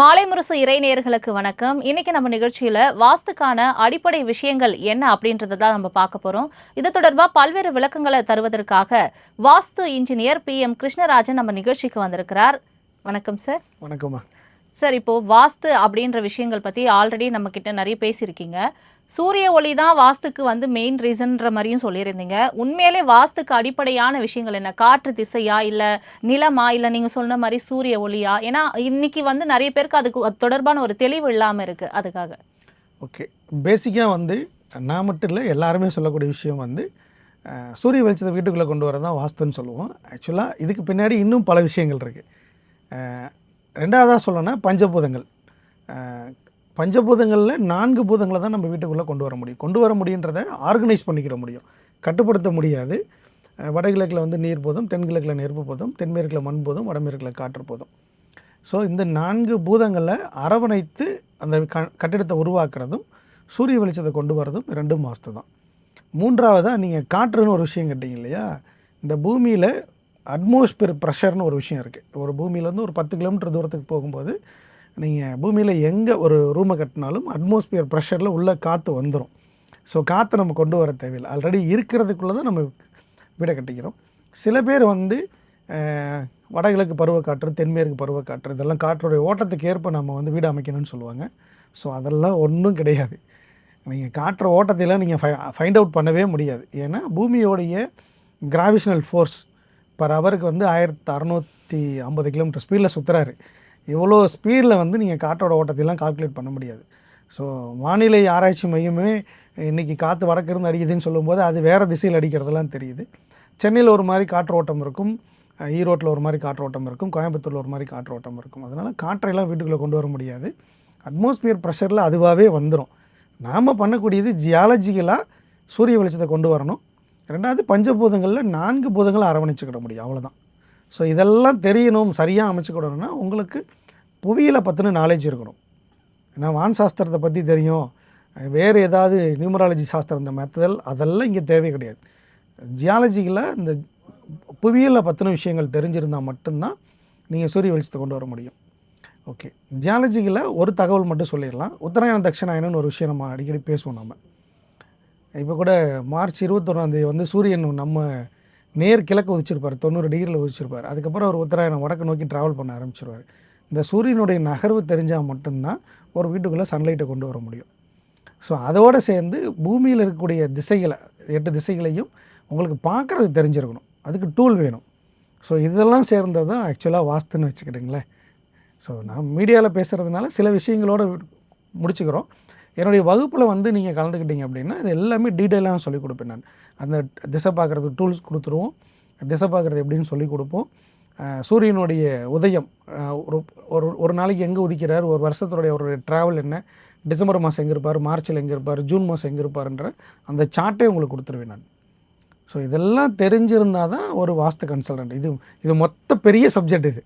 மாலை முரசு இறைநேயர்களுக்கு வணக்கம். இன்னைக்கு நம்ம நிகழ்ச்சியில வாஸ்துக்கான அடிப்படை விஷயங்கள் என்ன அப்படின்றத தான் நம்ம பார்க்க போறோம். இது தொடர்பாக பல்வேறு விளக்கங்களை தருவதற்காக vastu engineer P M Krishnarajan நம்ம நிகழ்ச்சிக்கு வந்திருக்கிறார். வணக்கம் சார். வணக்கம்மா. சார் இப்போ வாஸ்து அப்படின்ற விஷயங்கள் பற்றி ஆல்ரெடி நம்ம கிட்ட நிறைய பேசியிருக்கீங்க. சூரிய ஒளி தான் வாஸ்துக்கு வந்து மெயின் ரீசன்ற மாதிரியும் சொல்லியிருந்தீங்க. உண்மையிலே வாஸ்துக்கு அடிப்படையான விஷயங்கள் என்ன? காற்று திசையா இல்லை நிலமா? இல்லை நீங்கள் சொன்ன மாதிரி சூரிய ஒளியா? ஏன்னா இன்னைக்கு வந்து நிறைய பேருக்கு அதுக்கு அது தொடர்பான ஒரு தெளிவு இல்லாமல் இருக்குது அதுக்காக. ஓகே. பேசிக்காக வந்து நான் மட்டும் இல்லை எல்லாருமே சொல்லக்கூடிய விஷயம் வந்து சூரிய வெளிச்சத்தை வீட்டுக்குள்ளே கொண்டு வர தான் வாஸ்துன்னு சொல்லுவோம். ஆக்சுவலாக இதுக்கு பின்னாடி இன்னும் பல விஷயங்கள் இருக்குது ரெண்டாவதாக சொல்லணும்னா பஞ்சபூதங்கள். பஞ்சபூதங்களில் நான்கு பூதங்களை தான் நம்ம வீட்டுக்குள்ளே கொண்டு வர முடியும். கொண்டு வர முடியுன்றதை ஆர்கனைஸ் பண்ணிக்கிற முடியும். கட்டுப்படுத்த முடியாது. வடகிழக்கில் வந்து நீர் போதும் தென்கிழக்கில் நெருப்பு போதும் தென்மேற்கில் மண் போதும் வடமேற்கில் காற்று போதும். ஸோ இந்த நான்கு பூதங்களை அரவணைத்து அந்த க கட்டிடத்தை உருவாக்குறதும் சூரிய வெளிச்சத்தை கொண்டு வரதும் ரெண்டும் மாதத்து தான். மூன்றாவதாக நீங்கள் காற்றுன்னு ஒரு விஷயம் கேட்டீங்க இல்லையா? இந்த பூமியில் அட்மாஸ்பியர் ப்ரெஷர்னு ஒரு விஷயம் இருக்குது ஒரு பூமியிலேருந்து ஒரு பத்து கிலோமீட்டர் தூரத்துக்கு போகும்போது நீங்கள் பூமியில் எங்கே ஒரு ரூமை கட்டினாலும் அட்மாஸ்பியர் ப்ரெஷரில் உள்ள காற்று வந்துடும் ஸோ காற்றை நம்ம கொண்டு வர தேவையில்லை. ஆல்ரெடி இருக்கிறதுக்குள்ளே தான் நம்ம வீடை கட்டிக்கிறோம். சில பேர் வந்து வடகிழக்கு பருவக்காற்று தென்மேற்கு பருவக்காற்று இதெல்லாம் காற்றுடைய ஓட்டத்துக்கு ஏற்ப நம்ம வந்து வீடு அமைக்கணும்னு சொல்லுவாங்க. ஸோ அதெல்லாம் ஒன்றும் கிடையாது. நீங்கள் காற்று ஓட்டத்தையெல்லாம் நீங்கள் ஃபை ஃபைண்ட் அவுட் பண்ணவே முடியாது. ஏன்னா பூமியோடைய கிராவிஷனல் ஃபோர்ஸ் பர் ஹவருக்கு வந்து ஆயிரத்தி அறநூற்றி ஐம்பது கிலோமீட்டர் ஸ்பீடில் சுற்றுறாரு இவ்வளோ ஸ்பீடில் வந்து நீங்கள் காற்றோட ஓட்டத்தையெல்லாம் கால்குலேட் பண்ண முடியாது. ஸோ வானிலை ஆராய்ச்சி மையமே இன்றைக்கி காற்று வடக்கிருந்து அடிக்குதுன்னு சொல்லும்போது அது வேறு திசையில் அடிக்கிறதெல்லாம் தெரியுது. சென்னையில் ஒரு மாதிரி காற்றோட்டம் இருக்கும். ஈரோட்டில் ஒரு மாதிரி காற்றோட்டம் இருக்கும். கோயம்புத்தூரில் ஒரு மாதிரி காற்றோட்டம் இருக்கும். அதனால் காற்றையெல்லாம் வீட்டுக்குள்ளே கொண்டு வர முடியாது. அட்மாஸ்பியர் ப்ரெஷரில் அதுவாகவே வந்துடும் நாம் பண்ணக்கூடியது ஜியாலஜிக்கலாக சூரிய வெளிச்சத்தை கொண்டு வரணும். ரெண்டாவது பஞ்சபூதங்களில் நான்கு பூதங்களை அரவணைச்சிக்கிட முடியும் அவ்வளோதான் ஸோ இதெல்லாம் தெரியணும் சரியாக அமைச்சுக்கிடணும்னா உங்களுக்கு புவியியலை பற்றின நாலேஜ் இருக்கணும். ஏன்னா வான் சாஸ்திரத்தை பற்றி தெரியும். வேறு ஏதாவது நியூமராலஜி சாஸ்திரம் இந்த மெத்ததல் அதெல்லாம் இங்கே தேவை கிடையாது. ஜியாலஜியில் இந்த புவியியலை பற்றின விஷயங்கள் தெரிஞ்சிருந்தால் மட்டும்தான் நீங்கள் சூரிய வெளிச்சத்தை கொண்டு வர முடியும். ஓகே ஜியாலஜியில் ஒரு தகவல் மட்டும் சொல்லிடலாம். உத்தராயணம் தட்சிணாயணம்னு ஒரு விஷயம் நம்ம அடிக்கடி பேசுவோம் நம்ம இப்போ கூட மார்ச் இருபத்தொன்னாந்தேதி வந்து சூரியன் நம்ம நேர் கிழக்கு உதிச்சிருப்பார் தொண்ணூறு டிகிரியில் உதிச்சிருப்பார். அதுக்கப்புறம் அவர் உத்தராயணம் வடக்கு நோக்கி ட்ராவல் பண்ண ஆரம்பிச்சிருவார். இந்த சூரியனுடைய நகர்வு தெரிஞ்சால் மட்டும்தான் ஒரு வீட்டுக்குள்ளே சன்லைட்டை கொண்டு வர முடியும். ஸோ அதோடு சேர்ந்து பூமியில் இருக்கக்கூடிய திசைகளை எட்டு திசைகளையும் உங்களுக்கு பார்க்குறது தெரிஞ்சிருக்கணும். அதுக்கு டூல் வேணும். ஸோ இதெல்லாம் சேர்ந்தது தான் ஆக்சுவலாக வாஸ்துன்னு வச்சுக்கிட்டுங்களேன். ஸோ நான் மீடியாவில் பேசுகிறதுனால சில விஷயங்களோட முடிச்சுக்கிறோம். என்னுடைய வகுப்பில் வந்து நீங்கள் கலந்துக்கிட்டீங்க அப்படின்னா இது எல்லாமே டீட்டெயிலாக சொல்லிக் கொடுப்பேன் நான். அந்த திசை பார்க்குறது டூல்ஸ் கொடுத்துருவோம். திசை பார்க்குறது எப்படின்னு சொல்லி கொடுப்போம். சூரியனுடைய உதயம் ஒரு ஒரு ஒரு நாளைக்கு எங்கே உதிக்கிறார் ஒரு வருஷத்துடைய ஒரு ட்ராவல் என்ன டிசம்பர் மாதம் எங்கே இருப்பார் மார்ச்சில் எங்கே இருப்பார் ஜூன் மாதம் எங்கே இருப்பார்ன்ற அந்த சார்ட்டே உங்களுக்கு கொடுத்துருவேன் நான். ஸோ இதெல்லாம் தெரிஞ்சிருந்தால் தான் ஒரு வாஸ்து கன்சல்டன்ட் இது இது மொத்த பெரிய சப்ஜெக்ட் இது.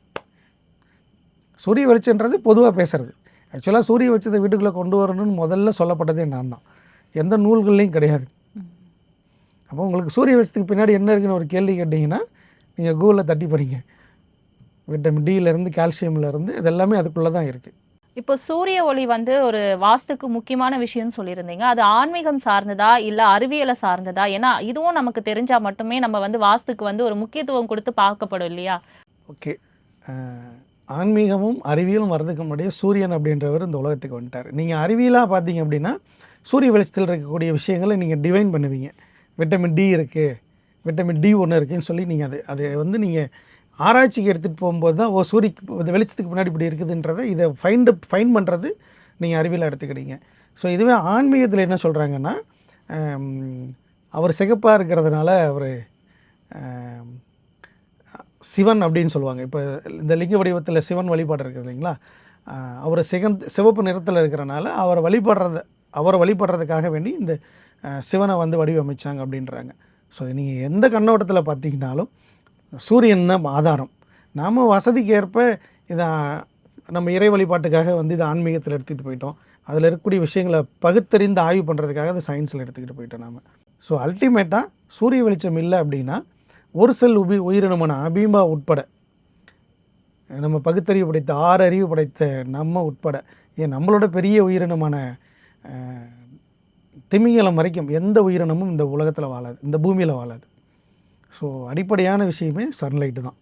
சூரிய வெளிச்சன்றது பொதுவாக பேசுகிறது ஆக்சுவலாக சூரிய வெளிச்சத்தை வீட்டுக்குள்ளே கொண்டு வரணும்னு முதல்ல சொல்லப்பட்டதே நான் தான். எந்த நூல்கள்லையும் கிடையாது. அப்போ உங்களுக்கு சூரிய வெளிச்சத்துக்கு பின்னாடி என்ன இருக்குன்னு ஒரு கேள்வி கேட்டிங்கன்னா நீங்கள் கூகுளில் தட்டி படிங்க. விட்டமின் டியிலேருந்து கால்சியம்லேருந்து இது எல்லாமே அதுக்குள்ளே தான் இருக்குது இப்போ சூரிய ஒளி வந்து ஒரு வாஸ்துக்கு முக்கியமான விஷயம்னு சொல்லியிருந்தீங்க. அது ஆன்மீகம் சார்ந்ததா இல்ல அறிவியலை சார்ந்ததா? ஏன்னா இதுவும் நமக்கு தெரிஞ்சா மட்டுமே நம்ம வந்து வாஸ்துக்கு வந்து ஒரு முக்கியத்துவம் கொடுத்து பார்க்கப்படும் இல்லையா? ஓகே ஆன்மீகமும் அறிவியலும் வர்றதுக்கு முன்னாடியே சூரியன் அப்படின்றவர் இந்த உலகத்துக்கு வந்துட்டார். நீங்கள் அறிவியலாக பார்த்தீங்க அப்படின்னா சூரிய வெளிச்சத்தில் இருக்கக்கூடிய விஷயங்களை நீங்கள் டிவைன் பண்ணுவீங்க. விட்டமின் டி இருக்குது விட்டமின் டி ஒன்று இருக்குதுன்னு சொல்லி நீங்கள் அது அதை வந்து நீங்கள் ஆராய்ச்சிக்கு எடுத்துகிட்டு போகும்போது தான் ஓ சூரிய இந்த வெளிச்சத்துக்கு பின்னாடி இப்படி இருக்குதுன்றதை இதை ஃபைண்ட் ஃபைன் பண்ணுறது நீங்கள் அறிவியலாக எடுத்துக்கிறீங்க ஸோ இதுவே ஆன்மீகத்தில் என்ன சொல்கிறாங்கன்னா அவர் சிகப்பாக இருக்கிறதுனால அவர் சிவன் அப்படின்னு சொல்லுவாங்க. இப்போ இந்த லிங்க வடிவத்தில் சிவன் வழிபாடு இருக்குது இல்லைங்களா? அவர் சிகந்த் சிவப்பு நிறத்தில் இருக்கிறனால அவரை வழிபடுறது அவரை வழிபடுறதுக்காக வேண்டி இந்த சிவனை வந்து வடிவமைச்சாங்க அப்படின்றாங்க. ஸோ நீங்கள் எந்த கண்ணோட்டத்தில் பார்த்தீங்கனாலும் சூரியன் தான் ஆதாரம். நாம் வசதிக்கு ஏற்ப இதை நம்ம இறை வழிபாட்டுக்காக வந்து இதை ஆன்மீகத்தில் எடுத்துகிட்டு போயிட்டோம். அதில் இருக்கக்கூடிய விஷயங்களை பகுத்தறிந்து ஆய்வு பண்ணுறதுக்காக அதை சயின்ஸில் எடுத்துக்கிட்டு போயிட்டோம் நாம். ஸோ அல்டிமேட்டாக சூரிய வெளிச்சம் இல்லை அப்படின்னா ஒரு செல் உபி உயிரினமான அபீமா உட்பட நம்ம பகுத்தறிவு படைத்த ஆறு அறிவு படைத்த நம்ம உட்பட ஏன் நம்மளோட பெரிய உயிரினமான திமிங்கலம் வரைக்கும் எந்த உயிரினமும் இந்த உலகத்தில் வாழாது இந்த பூமியில் வாழாது. ஸோ அடிப்படையான விஷயமே சன்லைட்டு தான்.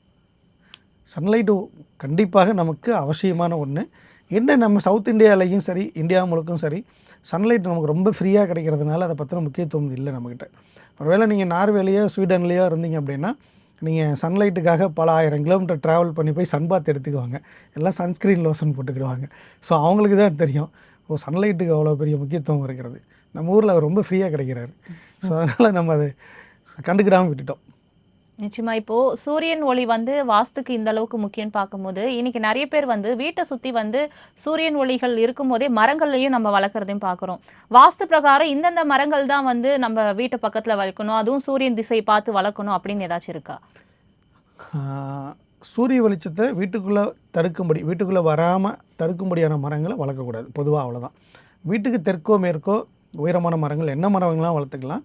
சன்லைட்டு கண்டிப்பாக நமக்கு அவசியமான ஒன்று என்ன நம்ம சவுத் இந்தியாவிலையும் சரி இந்தியா முழுக்கும் சரி சன்லைட் நமக்கு ரொம்ப ஃப்ரீயாக கிடைக்கிறதுனால அதை பற்றின முக்கியத்துவம் இல்லை நம்மக்கிட்ட ஒருவேளை நீங்கள் நார்வேலையோ ஸ்வீடன்லேயோ இருந்தீங்க அப்படின்னா நீங்கள் சன்லைட்டுக்காக பல ஆயிரம் கிலோமீட்டர் ட்ராவல் பண்ணி போய் சன் பாத் எடுத்துக்குவாங்க. எல்லாம் சன்ஸ்க்ரீன் லோஷன் போட்டுக்கிடுவாங்க. ஸோ அவங்களுக்கு தான் தெரியும் ஓ சன்லைட்டுக்கு அவ்வளோ பெரிய முக்கியத்துவம் இருக்கிறது. நம்ம ஊரில் அவர் ரொம்ப ஃப்ரீயாக கிடைக்கிறாரு. ஸோ அதனால் நம்ம அதை கண்டுக்கிடாமல் விட்டுட்டோம். நிச்சயமா. இப்போ சூரியன் ஒளி வந்து வாஸ்துக்கு இந்த அளவுக்கு முக்கியம் பார்க்கும்போது இன்னைக்கு நிறைய பேர் வந்து வீட்டை சுத்தி வந்து சூரியன் ஒளிகள் இருக்கும் போதே மரங்கள்லையும் நம்ம வளர்க்குறதையும் பார்க்குறோம். வாஸ்து பிரகாரம் இந்தந்த மரங்கள் தான் வந்து நம்ம வீட்டு பக்கத்துல வளர்க்கணும் அதுவும் சூரியன் திசை பார்த்து வளர்க்கணும் அப்படின்னு ஏதாச்சும் இருக்கா? சூரிய வெளிச்சத்தை வீட்டுக்குள்ளே தடுக்கும்படி வீட்டுக்குள்ளே வராமல் தடுக்கும்படியான மரங்களை வளர்க்கக்கூடாது பொதுவாக அவ்வளோதான் வீட்டுக்கு தெற்கோ மேற்கோ உயரமான மரங்கள் என்ன மரங்கள்லாம் வளர்த்துக்கலாம்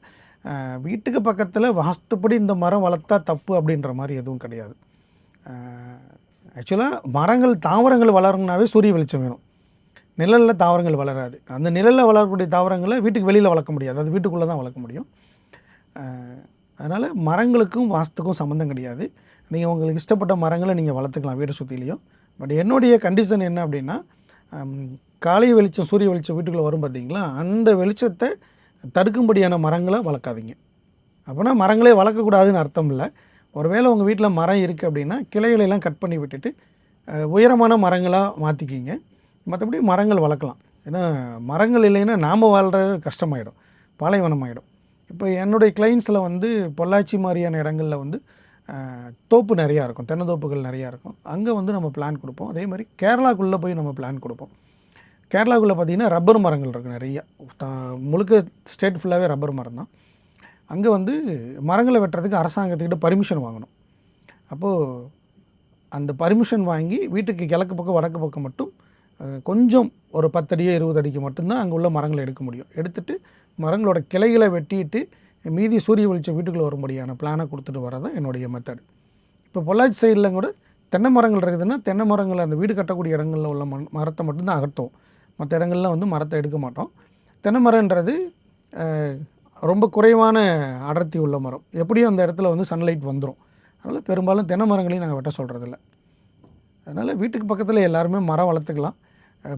வீட்டுக்கு பக்கத்தில் வாஸ்துப்படி இந்த மரம் வளர்த்தா தப்பு அப்படின்ற மாதிரி எதுவும் கிடையாது. ஆக்சுவலாக மரங்கள் தாவரங்கள் வளரணுனாவே சூரிய வெளிச்சம் வேணும். நிழலில் தாவரங்கள் வளராது. அந்த நிழலில் வளரக்கூடிய தாவரங்களை வீட்டுக்கு வெளியில் வளர்க்க முடியாது. அது வீட்டுக்குள்ளே தான் வளர்க்க முடியும். அதனால் மரங்களுக்கும் வாஸ்துக்கும் சம்மந்தம் கிடையாது. நீங்கள் உங்களுக்கு இஷ்டப்பட்ட மரங்களை நீங்கள் வளர்த்துக்கலாம் வீட்டை சுற்றிலையும் பட் என்னுடைய கண்டிஷன் என்ன அப்படின்னா காலை வெளிச்சம் சூரிய வெளிச்சம் வீட்டுக்குள்ளே வரும் பார்த்தீங்களா அந்த வெளிச்சத்தை தடுக்கும்படியான மரங்களை வளர்க்காதீங்க. அப்போனா மரங்களே வளர்க்கக்கூடாதுன்னு அர்த்தம் இல்லை ஒருவேளை உங்கள் வீட்டில் மரம் இருக்குது அப்படின்னா கிளைகளெல்லாம் கட் பண்ணி விட்டுட்டு உயரமான மரங்களாக மாற்றிக்கிங்க மற்றபடி மரங்கள் வளர்க்கலாம். ஏன்னா மரங்கள் இல்லைன்னா நாம் வாழ்கிறது கஷ்டமாயிடும். பாலைவனமாகிடும் இப்போ என்னுடைய கிளைண்ட்ஸில் வந்து பொள்ளாச்சி மாதிரியான இடங்களில் வந்து தோப்பு நிறையா இருக்கும். தென்னந்தோப்புகள் நிறையா இருக்கும். அங்கே வந்து நம்ம பிளான் கொடுப்போம். அதே மாதிரி கேரளாக்குள்ளே போய் நம்ம பிளான் கொடுப்போம். கேரளாவுக்குள்ளே பார்த்தீங்கன்னா ரப்பர் மரங்கள் இருக்குது நிறைய. முழுக்க ஸ்டேட் ஃபுல்லாகவே ரப்பர் மரம் தான். அங்கே வந்து மரங்களை வெட்டுறதுக்கு அரசாங்கத்துக்கிட்ட பர்மிஷன் வாங்கணும். அப்போது அந்த பர்மிஷன் வாங்கி வீட்டுக்கு கிழக்கு பக்கம் வடக்கு பக்கம் மட்டும் கொஞ்சம் ஒரு பத்தடியோ இருபது அடிக்கு மட்டும்தான் அங்கே உள்ள மரங்களை எடுக்க முடியும். எடுத்துட்டு மரங்களோட கிளைகளை வெட்டிட்டு மீதி சூரிய வெளிச்சம் வீட்டுக்குள்ளே வரும்படியான பிளானை கொடுத்துட்டு வரதான் என்னுடைய மெத்தட் இப்போ பொள்ளாச்சி சைடில் கூட தென்னை மரங்கள் இருக்குதுன்னா தென்னை மரங்கள் அந்த வீடு கட்டக்கூடிய இடங்களில் உள்ள மண் மரத்தை மட்டும்தான் அகற்றும் மற்ற இடங்கள்ல வந்து மரத்தை எடுக்க மாட்டோம். தென்னை மரம்ன்றது அஹ், ரொம்ப குறைவான அடர்த்தி உள்ள மரம். எப்படியும் அந்த இடத்துல வந்து சன்லைட் வந்துடும் அதனால் பெரும்பாலும் தென்னை மரங்களையும் நாங்கள் வெட்ட சொல்கிறதில்ல அதனால் வீட்டுக்கு பக்கத்தில் எல்லாருமே மரம் வளர்த்துக்கலாம்.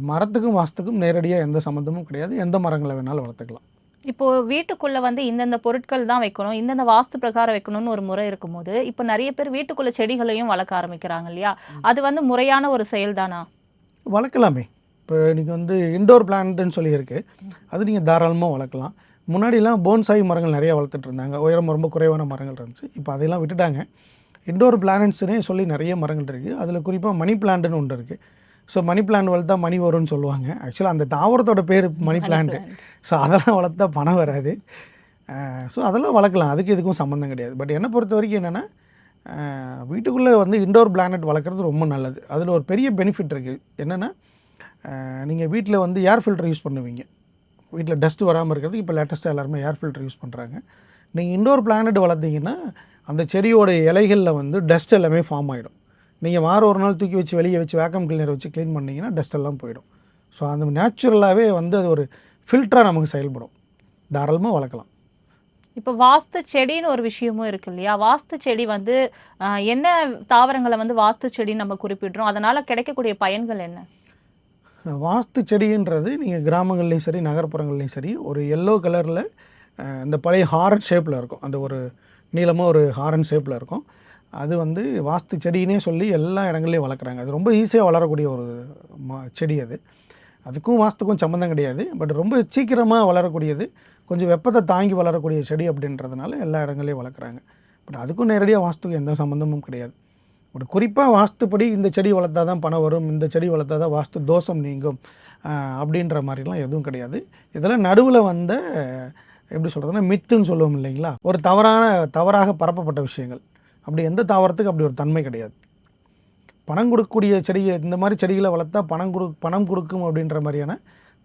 மரத்துக்கும் வாஸ்துக்கும் நேரடியாக எந்த சம்மந்தமும் கிடையாது. எந்த மரங்களை வேணாலும் வளர்த்துக்கலாம். இப்போ வீட்டுக்குள்ள வந்து இந்தந்த பொருட்கள் தான் வைக்கணும். இந்தந்த வாஸ்து பிரகாரம் வைக்கணும்னு ஒரு முறை இருக்கும்போது இப்போ நிறைய பேர் வீட்டுக்குள்ள செடிகளையும் வளர்க்க ஆரம்பிக்கிறாங்க இல்லையா? அது வந்து முறையான ஒரு செயல் தானா வளர்க்கலாமே. இப்போ நீங்கள் வந்து இண்டோர் பிளான்ட்னு சொல்லி இருக்கு அது நீங்கள் தாராளமாக வளர்க்கலாம். முன்னாடிலாம் போன்சாய் மரங்கள் நிறைய வளர்த்துட்டு இருந்தாங்க. உயரம் ரொம்ப குறைவான மரங்கள் இருந்துச்சு. இப்போ அதையெல்லாம் விட்டுட்டாங்க. இண்டோர் பிளானட்ஸ்னே சொல்லி நிறைய மரங்கள் இருக்குது அதில் குறிப்பாக மணி பிளான்ட்னு ஒன்று இருக்குது ஸோ மணி பிளான்ட் வளர்த்தா மணி வரும்னு சொல்லுவாங்க. ஆக்சுவலாக அந்த தாவரத்தோட பேர் மணி பிளான்ட் ஸோ அதெல்லாம் வளர்த்தா பணம் வராது. ஸோ அதெல்லாம் வளர்க்கலாம். அதுக்கு இதுக்கும் சம்மந்தம் கிடையாது. பட் என்னை பொறுத்த வரைக்கும் என்னென்னா வீட்டுக்குள்ளே வந்து இண்டோர் பிளானட் வளர்க்குறது ரொம்ப நல்லது. அதில் ஒரு பெரிய பெனிஃபிட் இருக்குது என்னென்னா நீங்கள் வீட்டில் வந்து ஏர் ஃபில்டர் யூஸ் பண்ணுவீங்க. வீட்டில் டஸ்ட் வராமல் இருக்கிறது இப்போ லேட்டஸ்ட்டாக எல்லாருமே ஏர் ஃபில்டர் யூஸ் பண்ணுறாங்க நீங்கள் இண்டோர் பிளானட் வளர்த்தீங்கன்னா அந்த செடியோட இலைகளில் வந்து டஸ்ட் எல்லாமே ஃபார்ம் ஆகிடும் நீங்கள் வாரம் ஒரு நாள் தூக்கி வச்சு வெளியே வச்சு வேக்கம் கிளீனர் வச்சு க்ளீன் பண்ணிங்கன்னா டஸ்ட் எல்லாம் போயிடும். ஸோ அந்த நேச்சுரலாகவே வந்து அது ஒரு ஃபில்டராக நமக்கு செயல்படும். தாராளமாக வளர்க்கலாம். இப்போ வாஸ்து செடின்னு ஒரு விஷயமும் இருக்கு இல்லையா? வாஸ்து செடி வந்து என்ன தாவரங்களை வந்து வாஸ்து செடி நம்ம குறிப்பிடுறோம்? அதனால் கிடைக்கக்கூடிய பயன்கள் என்ன? வாஸ்து செடின்றது நீங்கள் கிராமங்கள்லேயும் சரி நகர்ப்புறங்கள்லேயும் சரி ஒரு எல்லோ கலரில் இந்த பழைய ஹாரன் ஷேப்பில் இருக்கும். அந்த ஒரு நீளமாக ஒரு ஹாரன் ஷேப்பில் இருக்கும். அது வந்து வாஸ்து செடின்னே சொல்லி எல்லா இடங்கள்லையும் வளர்க்குறாங்க. அது ரொம்ப ஈஸியாக வளரக்கூடிய ஒரு செடி அது. அதுக்கும் வாஸ்துக்கும் சம்மந்தம் கிடையாது. பட் ரொம்ப சீக்கிரமாக வளரக்கூடியது கொஞ்சம் வெப்பத்தை தாங்கி வளரக்கூடிய செடி அப்படின்றதுனால எல்லா இடங்களையும் வளர்க்குறாங்க. பட் அதுக்கும் நேரடியாக வாஸ்துக்கும் எந்த சம்மந்தமும் கிடையாது. பட் குறிப்பாக வாஸ்துப்படி இந்த செடி வளர்த்தா தான் பணம் வரும் இந்த செடி வளர்த்தா தான் வாஸ்து தோஷம் நீங்கும் அப்படின்ற மாதிரிலாம் எதுவும் கிடையாது. இதெல்லாம் நடுவில் வந்த எப்படி சொல்கிறதுனா மித்துன்னு சொல்லுவோம் இல்லைங்களா? ஒரு தவறான தவறாக பரப்பப்பட்ட விஷயங்கள். அப்படி எந்த தாவரத்துக்கு அப்படி ஒரு தன்மை கிடையாது. பணம் கொடுக்கக்கூடிய செடியை இந்த மாதிரி செடிகளை வளர்த்தா பணம் கொடு பணம் கொடுக்கும் அப்படின்ற மாதிரியான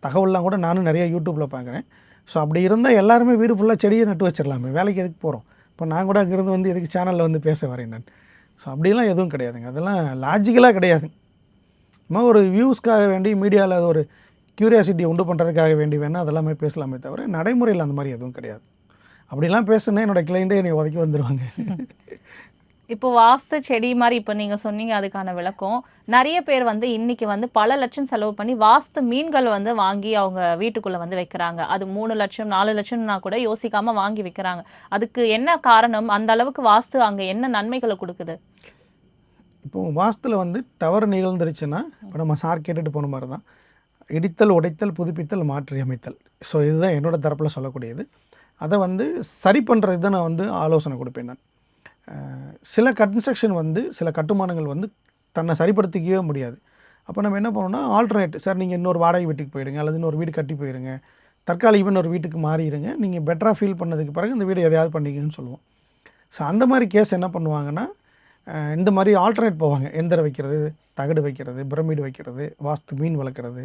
தகவல்லாம் கூட நானும் நிறைய யூடியூப்பில் பார்க்குறேன். ஸோ அப்படி இருந்தால் எல்லாருமே வீடு ஃபுல்லாக செடியை நட்டு வச்சிடலாமே வேலைக்கு எதுக்கு போகிறோம் இப்போ நான் கூட அங்கேருந்து வந்து எதுக்கு சேனலில் வந்து பேச வரேன் நான். ஸோ அப்படிலாம் எதுவும் கிடையாதுங்க. அதெல்லாம் லாஜிக்கலாக கிடையாது. சும்மா ஒரு வியூஸ்க்காக வேண்டி மீடியாவில் அது ஒரு க்யூரியாசிட்டி உண்டு பண்ணுறதுக்காக வேண்டி வேணால் அதெல்லாமே பேசலாமே தவிர நடைமுறையில் அந்த மாதிரி எதுவும் கிடையாது. அப்படிலாம் பேசுனா என்னோடய கிளைண்ட்டே என்னை உதக்கி வந்துடுவாங்க இப்போ வாஸ்து செடி மாதிரி இப்போ நீங்க சொன்னீங்க அதுக்கான விளக்கம். நிறைய பேர் வந்து இன்னைக்கு வந்து பல லட்சம் செலவு பண்ணி வாஸ்து மீன்கள் வந்து வாங்கி அவங்க வீட்டுக்குள்ள வந்து வைக்கிறாங்க. அது மூணு லட்சம் நாலு லட்சம்னா கூட யோசிக்காம வாங்கி வைக்கிறாங்க. அதுக்கு என்ன காரணம்? அந்த அளவுக்கு வாஸ்து அங்க என்ன நன்மைகளை கொடுக்குது? இப்போ வாஸ்துல வந்து தவறு நிகழ்ந்துருச்சுன்னா இப்போ நம்ம சார் கேட்டுட்டு போன மாதிரி தான். இடித்தல் உடைத்தல் புதுப்பித்தல் மாற்றி அமைத்தல். ஸோ இதுதான் என்னோட தரப்பில் சொல்லக்கூடியது. அதை வந்து சரி பண்ணுறது தான் நான் வந்து ஆலோசனை கொடுப்பேன் நான். சில கன்ஸ்ட்ரக்ஷன் வந்து சில கட்டுமானங்கள் வந்து தன்னை சரிப்படுத்திக்கவே முடியாது. அப்போ நம்ம என்ன பண்ணோம்னா ஆல்டர்னேட் சார் நீங்கள் இன்னொரு வாடகை வீட்டுக்கு போயிடுங்க அல்லது இன்னொரு வீடு கட்டி போயிடுங்க தற்காலிகம் இன்னொரு வீட்டுக்கு மாறிடுங்க. நீங்கள் பெட்டராக ஃபீல் பண்ணதுக்கு பிறகு இந்த வீடு எதையாவது பண்ணிக்கன்னு சொல்லுவோம். ஸோ அந்த மாதிரி கேஸ் என்ன பண்ணுவாங்கன்னா இந்த மாதிரி ஆல்டர்னேட் போவாங்க. எந்திர வைக்கிறது தகடு வைக்கிறது பிரமிடு வைக்கிறது வாஸ்து மீன் வளர்க்குறது.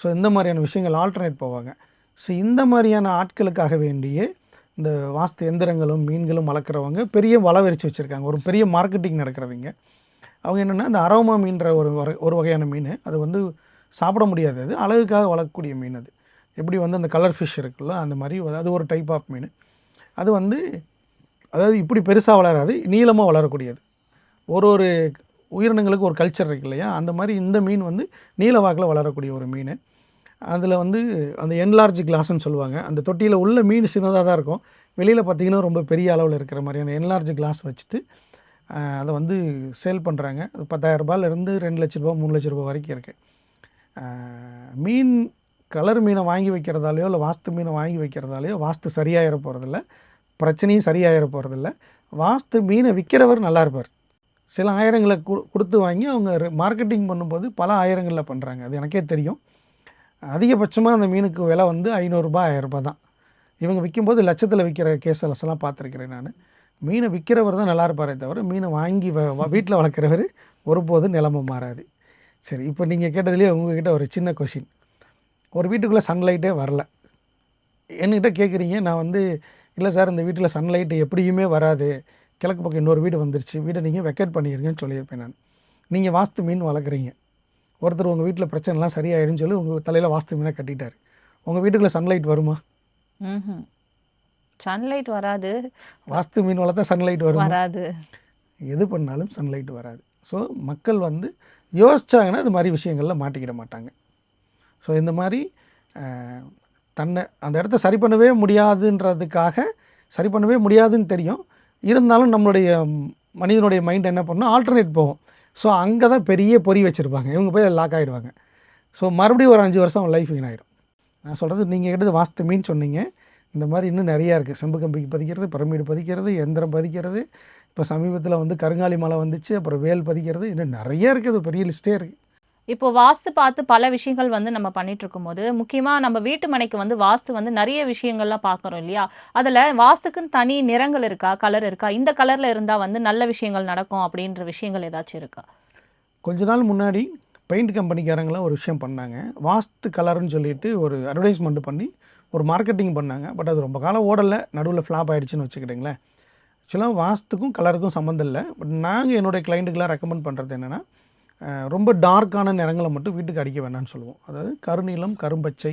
ஸோ இந்த மாதிரியான விஷயங்கள் ஆல்டர்னேட் போவாங்க. ஸோ இந்த மாதிரியான ஆட்களுக்காக வேண்டியே இந்த வாஸ்து எந்திரங்களும் மீன்களும் வளர்க்குறவங்க பெரிய வலை விரிச்சு வச்சுருக்காங்க. ஒரு பெரிய மார்க்கெட்டிங் நடக்கிறதுங்க அவங்க என்னென்னா இந்த அரோமா மீன்ற ஒரு ஒரு வகையான மீன். அது வந்து சாப்பிட முடியாது அது. அழகுக்காக வளர்க்கக்கூடிய மீன் அது. எப்படி வந்து அந்த கலர் ஃபிஷ் இருக்குல்ல அந்த மாதிரி அது ஒரு டைப் ஆஃப் மீன். அது வந்து அதாவது இப்படி பெருசாக வளராது நீளமாக வளரக்கூடியது. ஒரு ஒரு உயிரினங்களுக்கு ஒரு கல்ச்சர் இருக்கு இல்லையா? அந்த மாதிரி இந்த மீன் வந்து நீல வாக்கில் வளரக்கூடிய ஒரு மீன். அதில் வந்து அந்த என்லார்ஜ் கிளாஸ்ன்னு சொல்லுவாங்க. அந்த தொட்டியில் உள்ள மீன் சின்னதாக தான் இருக்கும். வெளியில் பார்த்தீங்கன்னா ரொம்ப பெரிய அளவில் இருக்கிற மாதிரியான என்லார்ஜ் கிளாஸ் வச்சுட்டு அதை வந்து சேல் பண்ணுறாங்க அது பத்தாயிரம் ரூபாயிலேருந்து ரெண்டு லட்ச ரூபா மூணு லட்ச ரூபா வரைக்கும் இருக்குது மீன் கலர் மீனை வாங்கி வைக்கிறதாலையோ இல்லை வாஸ்து மீனை வாங்கி வைக்கிறதாலையோ வாஸ்து சரியாயிட போகிறதில்ல பிரச்சனையும் சரியாயிட போகிறதில்ல வாஸ்து மீனை விற்கிறவர் நல்லா இருப்பார். சில ஆயிரங்களை கு கொடுத்து வாங்கி அவங்க மார்க்கெட்டிங் பண்ணும்போது பல ஆயிரங்களில் பண்ணுறாங்க அது எனக்கே தெரியும். அதிகபட்சமாக அந்த மீனுக்கு விலை வந்து ஐநூறுரூபா ஆயிரரூபா தான். இவங்க விற்கும்போது லட்சத்தில் விற்கிற கேஸ் எல்லாம் பார்த்துருக்கிறேன் நான். மீனை விற்கிறவர் தான் நல்லா இருப்பாரே தவிர மீனை வாங்கி வீட்டில் வளர்க்குறவர் ஒருபோது நிலம மாறாது. சரி இப்போ நீங்கள் கேட்டதுலேயே உங்ககிட்ட ஒரு சின்ன கொஷின் ஒரு வீட்டுக்குள்ளே சன்லைட்டே வரல. என்கிட்ட கேட்குறீங்க நான் வந்து இல்லை சார் இந்த வீட்டில் சன்லைட் எப்படியுமே வராது. கிழக்கு பக்கம் இன்னொரு வீடு வந்துருச்சு. வீடை நீங்கள் வெக்கேட் பண்ணிடுங்கன்னு சொல்லியிருப்பேன் நான். நீங்கள் வாஸ்து மீன் வளர்க்குறீங்க. ஒருத்தர் உங்கள் வீட்டில் பிரச்சனைலாம் சரியாயிடுன்னு சொல்லி உங்கள் தலையில் வாஸ்து மீனை கட்டிட்டார். உங்கள் வீட்டுக்குள்ளே சன்லைட் வருமா? சன்லைட் வராது. வாஸ்து மீன் வளர்த்தா சன்லைட் வருமா? வராது. எது பண்ணாலும் சன்லைட் வராது. ஸோ மக்கள் வந்து யோசிச்சாங்கன்னா இது மாதிரி விஷயங்களில் மாட்டிக்கிட மாட்டாங்க. ஸோ இந்த மாதிரி தன்னை அந்த இடத்த சரி பண்ணவே முடியாதுன்றதுக்காக சரி பண்ணவே முடியாதுன்னு தெரியும். இருந்தாலும் நம்மளுடைய மனிதனுடைய மைண்ட் என்ன பண்ணும்? ஆல்டர்னேட் போகும். ஸோ அங்கே தான் பெரிய பொறி வச்சுருப்பாங்க. இவங்க போய் லாக் ஆகிடுவாங்க ஸோ மறுபடியும் ஒரு அஞ்சு வருஷம் லைஃப் வீணாயிடும் நான் சொல்கிறது நீங்கள் கேட்டது வாஸ்து மீன் சொன்னீங்க. இந்த மாதிரி இன்னும் நிறையா இருக்குது செம்பு கம்பிக்கு பதிக்கிறது பிரமிடு பதிக்கிறது எந்திரம் பதிக்கிறது. இப்போ சமீபத்தில் வந்து கருங்காலி மலை வந்துச்சு அப்புறம் வேல் பதிக்கிறது. இன்னும் நிறைய இருக்குது. பெரிய லிஸ்ட்டே இருக்குது இப்போ வாஸ்து பார்த்து பல விஷயங்கள் வந்து நம்ம பண்ணிட்டு இருக்கும்போது முக்கியமாக நம்ம வீட்டு மனைக்கு வந்து வாஸ்து வந்து நிறைய விஷயங்கள்லாம் பார்க்குறோம் இல்லையா? அதில் வாஸ்துக்குன்னு தனி நிறங்கள் இருக்கா? கலர் இருக்கா? இந்த கலரில் இருந்தால் வந்து நல்ல விஷயங்கள் நடக்கும் அப்படின்ற விஷயங்கள் ஏதாச்சும் இருக்கா? கொஞ்ச நாள் முன்னாடி பெயிண்ட் கம்பெனிக்காரங்களாம் ஒரு விஷயம் பண்ணாங்க. வாஸ்து கலர்னு சொல்லிட்டு ஒரு அட்வர்டைஸ்மெண்ட் பண்ணி ஒரு மார்க்கெட்டிங் பண்ணாங்க. பட் அது ரொம்ப காலம் ஓடலை. நடுவில் ஃப்ளாப் ஆகிடுச்சின்னு வச்சுக்கிட்டிங்களேன். ஆக்சுவலாக வாஸ்துக்கும் கலருக்கும் சம்மந்தம் இல்லை. பட் நாங்கள் என்னுடைய கிளைண்ட்டுக்கெலாம் ரெக்கமெண்ட் பண்ணுறது என்னென்னா ரொம்ப டார்க்கான நிறங்களை மட்டும் வீட்டுக்கு அடிக்க வேண்டாம்னு சொல்லுவோம். அதாவது கருநீலம் கரும்பச்சை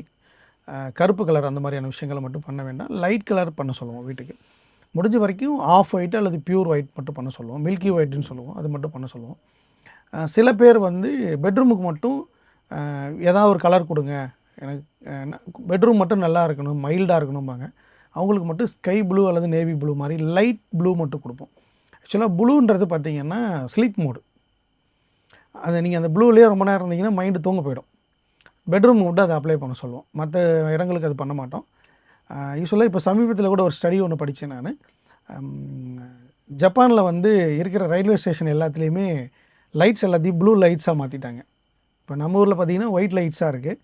கருப்பு கலர் அந்த மாதிரியான விஷயங்களை மட்டும் பண்ண வேண்டாம். லைட் கலர் பண்ண சொல்லுவோம் வீட்டுக்கு. முடிஞ்ச வரைக்கும் ஆஃப் ஒயிட் அல்லது பியூர் ஒயிட் மட்டும் பண்ண சொல்லுவோம். மில்கி ஒயிட்னு சொல்லுவோம். அது மட்டும் பண்ண சொல்லுவோம். சில பேர் வந்து பெட்ரூமுக்கு மட்டும் ஏதாவது ஒரு கலர் கொடுங்க. எனக்கு பெட்ரூம் மட்டும் நல்லா இருக்கணும் மைல்டாக இருக்கணும்பாங்க. அவங்களுக்கு மட்டும் ஸ்கை ப்ளூ அல்லது நேவி ப்ளூ மாதிரி லைட் ப்ளூ மட்டும் கொடுப்போம். ஆக்சுவலாக ப்ளூன்றது பார்த்திங்கன்னா ஸ்லீப் மோடு அது நீங்கள் அந்த ப்ளூலேயே ரொம்ப நேரம் இருந்தீங்கன்னா மைண்டு தூங்க போயிடும். பெட்ரூம் மட்டும் அதை அப்ளை பண்ண சொல்லுவோம். மற்ற இடங்களுக்கு அது பண்ண மாட்டோம். யூஸ்வலாக இப்போ சமீபத்தில் கூட ஒரு ஸ்டடி ஒன்று படித்தேன் நான். ஜப்பானில் வந்து இருக்கிற ரயில்வே ஸ்டேஷன் எல்லாத்துலேயுமே லைட்ஸ் எல்லாத்தையும் ப்ளூ லைட்ஸாக மாற்றிட்டாங்க இப்போ நம்ம ஊரில் பார்த்தீங்கன்னா ஒயிட் லைட்ஸாக இருக்குது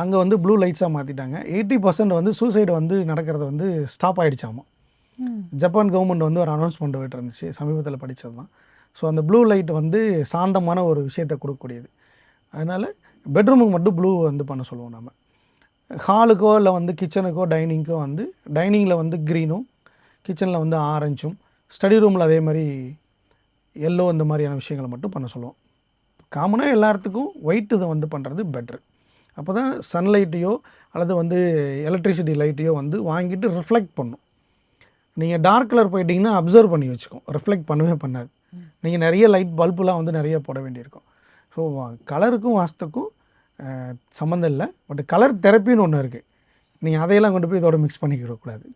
அங்கே வந்து ப்ளூ லைட்ஸாக மாற்றிட்டாங்க எயிட்டி பர்சன்ட் வந்து சூசைடு வந்து நடக்கிறது வந்து ஸ்டாப் ஆகிடுச்சாமா ஜப்பான் கவர்மெண்ட் வந்து ஒரு அனௌன்ஸ்மெண்ட் விட்டு இருந்துச்சு. சமீபத்தில் படித்தது தான் ஸோ அந்த ப்ளூ லைட் வந்து சாந்தமான ஒரு விஷயத்தை கொடுக்கக்கூடியது. அதனால் பெட்ரூமுக்கு மட்டும் ப்ளூ வந்து பண்ண சொல்லுவோம் நம்ம ஹாலுக்கோ இல்லை வந்து கிச்சனுக்கோ டைனிங்க்கோ வந்து டைனிங்கில் வந்து க்ரீனும் கிச்சனில் வந்து ஆரஞ்சும் ஸ்டடி ரூமில் அதே மாதிரி எல்லோ இந்த மாதிரியான விஷயங்களை மட்டும் பண்ண சொல்லுவோம். காமனாக எல்லாத்துக்கும் ஒயிட் இதை வந்து பண்ணுறது பெட்ரு அப்போ தான் சன்லைட்டையோ அல்லது வந்து எலக்ட்ரிசிட்டி லைட்டையோ வந்து வாங்கிட்டு ரிஃப்ளெக்ட் பண்ணும். நீங்கள் டார்க் கலர் போயிட்டீங்கன்னா அப்சர்வ் பண்ணி வச்சுக்கோம். ரிஃப்ளெக்ட் பண்ணவே பண்ணாது. நீங்கள் நிறைய லைட் பல்புலாம் வந்து நிறைய போட வேண்டியிருக்கும். ஸோ கலருக்கும் வாஸ்துக்கும் சம்மந்தம் இல்லை. பட் கலர் தெரப்பின்னு ஒன்று இருக்குது நீங்கள் அதையெல்லாம் கொண்டு போய் இதோட மிக்ஸ் பண்ணிக்கிடக்கூடாது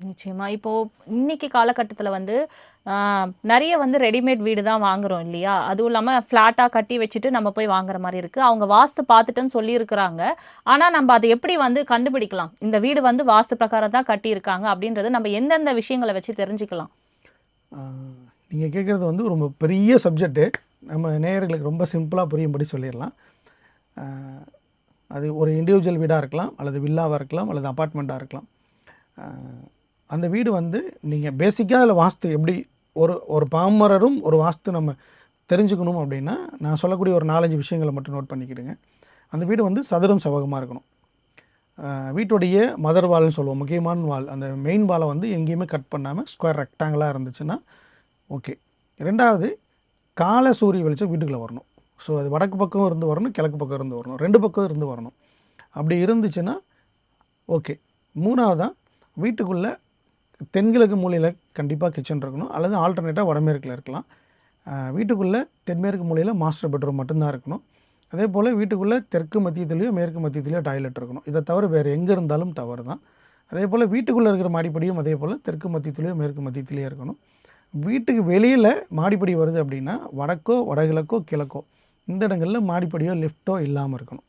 நிச்சயமா. இப்போ இன்னைக்கு காலகட்டத்தில் வந்து நிறைய வந்து ரெடிமேட் வீடு தான் வாங்குறோம் இல்லையா? அதுவும் இல்லாமல் ஃப்ளாட்டாக கட்டி வச்சுட்டு நம்ம போய் வாங்குற மாதிரி இருக்கு. அவங்க வாஸ்து பார்த்துட்டுன்னு சொல்லியிருக்கிறாங்க. ஆனால் நம்ம அதை எப்படி வந்து கண்டுபிடிக்கலாம்? இந்த வீடு வந்து வாஸ்து பிரகாரம் தான் கட்டியிருக்காங்க அப்படின்றது நம்ம எந்தெந்த விஷயங்களை வச்சு தெரிஞ்சுக்கலாம்? நீங்கள் கேட்குறது வந்து ரொம்ப பெரிய சப்ஜெக்ட்டு நம்ம நேயர்களுக்கு ரொம்ப சிம்பிளாக புரியும்படி சொல்லிடலாம். அது ஒரு இண்டிவிஜுவல் வீடாக இருக்கலாம் அல்லது வில்லாவாக இருக்கலாம் அல்லது அப்பார்ட்மெண்ட்டாக இருக்கலாம். அந்த வீடு வந்து நீங்கள் பேசிக்காக அதில் வாஸ்து எப்படி ஒரு ஒரு பாமரரும் ஒரு வாஸ்து நம்ம தெரிஞ்சுக்கணும் அப்படின்னா நான் சொல்லக்கூடிய ஒரு நாலஞ்சு விஷயங்களை மட்டும் நோட் பண்ணிக்கிடுங்க. அந்த வீடு வந்து சதுரம் செவகமாக இருக்கணும். வீட்டுடைய மதர் வால்னு சொல்லுவோம் முக்கியமான வால் அந்த மெயின் வாலை வந்து எங்கேயுமே கட் பண்ணாமல் ஸ்கொயர் ரெக்டாங்கிளாக இருந்துச்சுன்னா ஓகே. ரெண்டாவது கால சூரிய வெளிச்சம் வீட்டுக்குள்ளே வரணும். ஸோ அது வடக்கு பக்கம் இருந்து வரணும் கிழக்கு பக்கம் இருந்து வரணும். ரெண்டு பக்கம் இருந்து வரணும். அப்படி இருந்துச்சுன்னா ஓகே. மூணாவதாக வீட்டுக்குள்ளே தென்கிழக்கு மூலையில் கண்டிப்பாக கிச்சன் இருக்கணும் அல்லது ஆல்டர்னேட்டாக வடமேற்கில் இருக்கலாம். வீட்டுக்குள்ளே தென்மேற்கு மூலையில் மாஸ்டர் பெட்ரூம் மட்டும்தான் இருக்கணும். அதே போல் வீட்டுக்குள்ளே தெற்கு மத்தியத்துலேயோ மேற்கு மத்தியத்துலேயோ டாய்லெட் இருக்கணும். இதை தவிர வேறு எங்கே இருந்தாலும் தவறு தான் அதே போல் வீட்டுக்குள்ளே இருக்கிற மாடிப்படியும் அதே போல் தெற்கு மத்தியத்துலேயோ மேற்கு மத்தியத்துலேயோ இருக்கணும். வீட்டுக்கு வெளியில் மாடிப்படி வருது அப்படின்னா வடக்கோ வடகிழக்கோ கிழக்கோ. இந்த இடங்களில் மாடிப்படியோ லிஃப்ட்டோ இல்லாமல் இருக்கணும்.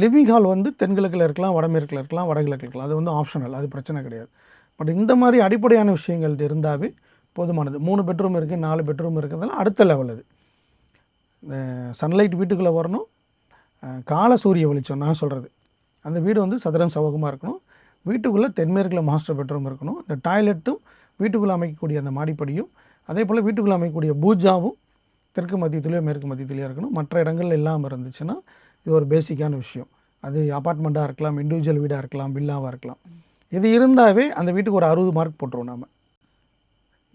லிவிங் ஹால் வந்து தென்கிழக்கில் இருக்கலாம் வடமேற்கில் இருக்கலாம் வடகிழக்கில் இருக்கலாம். அது வந்து ஆப்ஷனல் அது பிரச்சனை கிடையாது. பட் இந்த மாதிரி அடிப்படையான விஷயங்கள் இருந்தாவே போதுமானது. மூணு பெட்ரூம் இருக்குது நாலு பெட்ரூம் இருக்கிறதெல்லாம் அடுத்த லெவல் அது. சன்லைட் வீட்டுக்குள்ளே வரணும். கால சூரிய வெளிச்சம் நான் சொல்கிறது அந்த வீடு வந்து சதுரம் சவகமாக இருக்கணும். வீட்டுக்குள்ளே தென்மேற்கில் மாஸ்டர் பெட்ரூம் இருக்கணும். இந்த டாய்லெட்டும் வீட்டுக்குள்ளே அமைக்கக்கூடிய அந்த மாடிப்படியும் அதே போல் வீட்டுக்குள்ளே அமைக்கக்கூடிய பூஜாவும் தெற்கு மத்தியத்துலேயோ மேற்கு மத்தியத்துலேயோ இருக்கணும். மற்ற இடங்கள் இல்லாமல் இருந்துச்சுன்னா இது ஒரு பேசிக்கான விஷயம். அது அப்பார்ட்மெண்ட்டாக இருக்கலாம் இண்டிவிஜுவல் வீடாக இருக்கலாம் வில்லாவாக இருக்கலாம். இது இருந்தாவே அந்த வீட்டுக்கு ஒரு அறுபது மார்க் போட்டுருவோம் நாம்.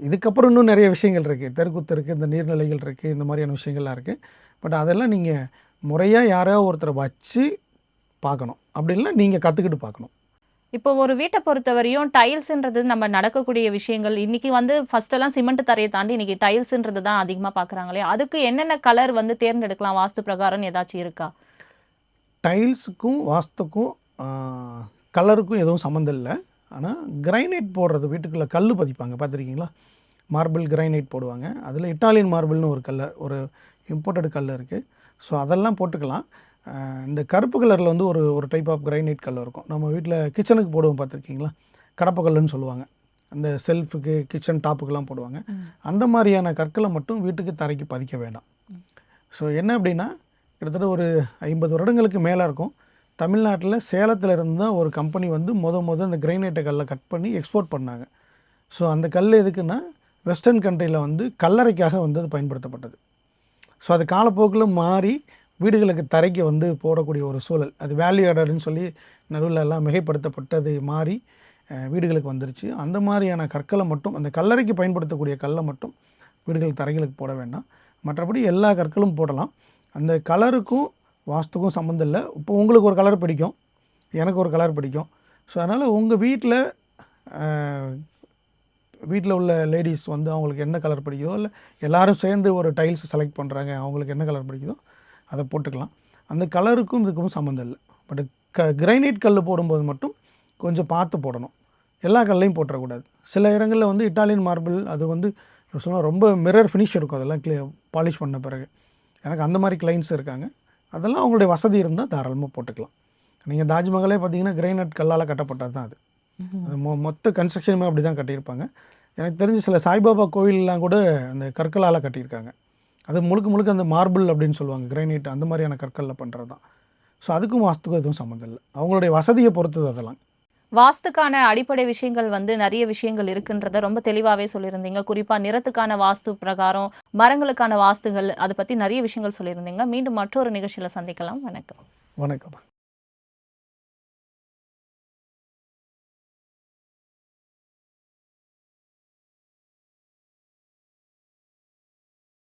இதுக்கப்புறம் இன்னும் நிறைய விஷயங்கள் இருக்குது தெருக்குத்து இருக்குது இந்த நீர்நிலைகள் இருக்குது இந்த மாதிரியான விஷயங்கள்லாம் இருக்குது பட் அதெல்லாம் நீங்கள் முறையாக யாரையோ ஒருத்தரை வச்சு பார்க்கணும். அப்படி இல்லை நீங்கள் கற்றுக்கிட்டு பார்க்கணும். இப்போ ஒரு வீட்டை பொறுத்தவரையும் டைல்ஸ்ன்றது நம்ம நடக்கக்கூடிய விஷயங்கள். இன்னைக்கு வந்து ஃபர்ஸ்ட் எல்லாம் சிமெண்ட் தரையை தாண்டி இன்னைக்கு டைல்ஸ்ன்றது தான் அதிகமாக பார்க்குறாங்களே அதுக்கு என்னென்ன கலர் வந்து தேர்ந்தெடுக்கலாம்? வாஸ்து பிரகாரம் ஏதாச்சும் இருக்கா? டைல்ஸுக்கும் வாஸ்துக்கும் கலருக்கும் எதுவும் சம்மந்தம் இல்லை. ஆனால் கிரைனைட் போடுறது வீட்டுக்குள்ளே கல் பதிப்பாங்க. பார்த்துருக்கீங்களா? மார்பிள் கிரைனைட் போடுவாங்க. அதில் இட்டாலியன் மார்பிள்னு ஒரு கல் ஒரு இம்போர்ட்டட் கல் இருக்குது ஸோ அதெல்லாம் போட்டுக்கலாம். இந்த கருப்பு கலரில் வந்து ஒரு ஒரு டைப் ஆஃப் கிரைனைட் கல் இருக்கும். நம்ம வீட்டில் கிச்சனுக்கு போடுவோம் பார்த்துருக்கீங்களா? கடப்பக்கல்லுன்னு சொல்லுவாங்க. அந்த செல்ஃபுக்கு கிச்சன் டாப்புக்கெல்லாம் போடுவாங்க. அந்த மாதிரியான கற்களை மட்டும் வீட்டுக்கு தரைக்கு பதிக்க வேண்டாம். ஸோ என்ன அப்படின்னா கிட்டத்தட்ட ஒரு ஐம்பது வருடங்களுக்கு மேலே இருக்கும். தமிழ்நாட்டில் சேலத்தில் இருந்து தான் ஒரு கம்பெனி வந்து முத முத இந்த கிரைனைட்டை கல்லை கட் பண்ணி எக்ஸ்போர்ட் பண்ணாங்க. ஸோ அந்த கல் எதுக்குன்னா வெஸ்டர்ன் கண்ட்ரியில் வந்து கல்லறைக்காக வந்து அது பயன்படுத்தப்பட்டது. ஸோ அது காலப்போக்கில் மாறி வீடுகளுக்கு தரைக்கு வந்து போடக்கூடிய ஒரு சூழல் அது வேல்யூ ஆடட்னு சொல்லி நடுவில் எல்லாம் மிகைப்படுத்தப்பட்டது மாறி வீடுகளுக்கு வந்துருச்சு. அந்த மாதிரியான கற்களை மட்டும் அந்த கல்லறைக்கு பயன்படுத்தக்கூடிய கல்லை மட்டும் வீடுகள் தரைகளுக்கு போட வேண்டாம். மற்றபடி எல்லா கற்களும் போடலாம். அந்த கலருக்கும் வாஸ்துக்கும் சம்மந்தம் இல்லை. இப்போ உங்களுக்கு ஒரு கலர் பிடிக்கும். எனக்கு ஒரு கலர் பிடிக்கும். ஸோ அதனால் உங்கள் வீட்டில் வீட்டில் உள்ள லேடிஸ் வந்து அவங்களுக்கு என்ன கலர் பிடிக்குதோ இல்லை எல்லாரும் சேர்ந்து ஒரு டைல்ஸ் செலக்ட் பண்ணுறாங்க அவங்களுக்கு என்ன கலர் பிடிக்குதோ அதை போட்டுக்கலாம். அந்த கலருக்கும் இதுக்கும் சம்மந்தம் இல்லை. பட் க கிரைனைட் கல் போடும்போது மட்டும் கொஞ்சம் பார்த்து போடணும். எல்லா கல்லையும் போட்டுறக்கூடாது. சில இடங்களில் வந்து இட்டாலியன் மார்பிள் அது வந்து சொன்னால் ரொம்ப மிரர் ஃபினிஷ் இருக்கும். அதெல்லாம் க்ளீ பாலிஷ் பண்ண பிறகு. எனக்கு அந்த மாதிரி கிளைண்ட்ஸ் இருக்காங்க. அதெல்லாம் அவங்களுடைய வசதி இருந்தால் தாராளமாக போட்டுக்கலாம். நீங்கள் தாஜ்மஹாலே பார்த்தீங்கன்னா கிரைனைட் கல்லால் கட்டப்பட்டது தான் அது. அது மொ மொத்த கன்ஸ்ட்ரக்ஷனுமே அப்படி தான் கட்டியிருப்பாங்க. எனக்கு தெரிஞ்ச சில சாய்பாபா கோயிலெலாம் கூட அந்த கற்களால் கட்டியிருக்காங்க. அது முழுக்க முழுக்க அந்த மார்பிள் அப்படின்னு சொல்லுவாங்க கிரைனைட் அந்த மாதிரியான கற்களில் பண்ணுறது தான் ஸோ அதுக்கும் வாஸ்துக்கும் எதுவும் சம்மந்தம் இல்லை. அவங்களுடைய வசதியை பொறுத்தது அதெல்லாம். வாஸ்துக்கான அடிப்படை விஷயங்கள் வந்து நிறைய விஷயங்கள் இருக்குன்றத ரொம்ப தெளிவாகவே சொல்லியிருந்தீங்க. குறிப்பாக நிறத்துக்கான வாஸ்து பிரகாரம் மரங்களுக்கான வாஸ்துகள் அதை பற்றி நிறைய விஷயங்கள் சொல்லியிருந்தீங்க. மீண்டும் மற்றொரு நிகழ்ச்சியில் சந்திக்கலாம். வணக்கம். வணக்கம்.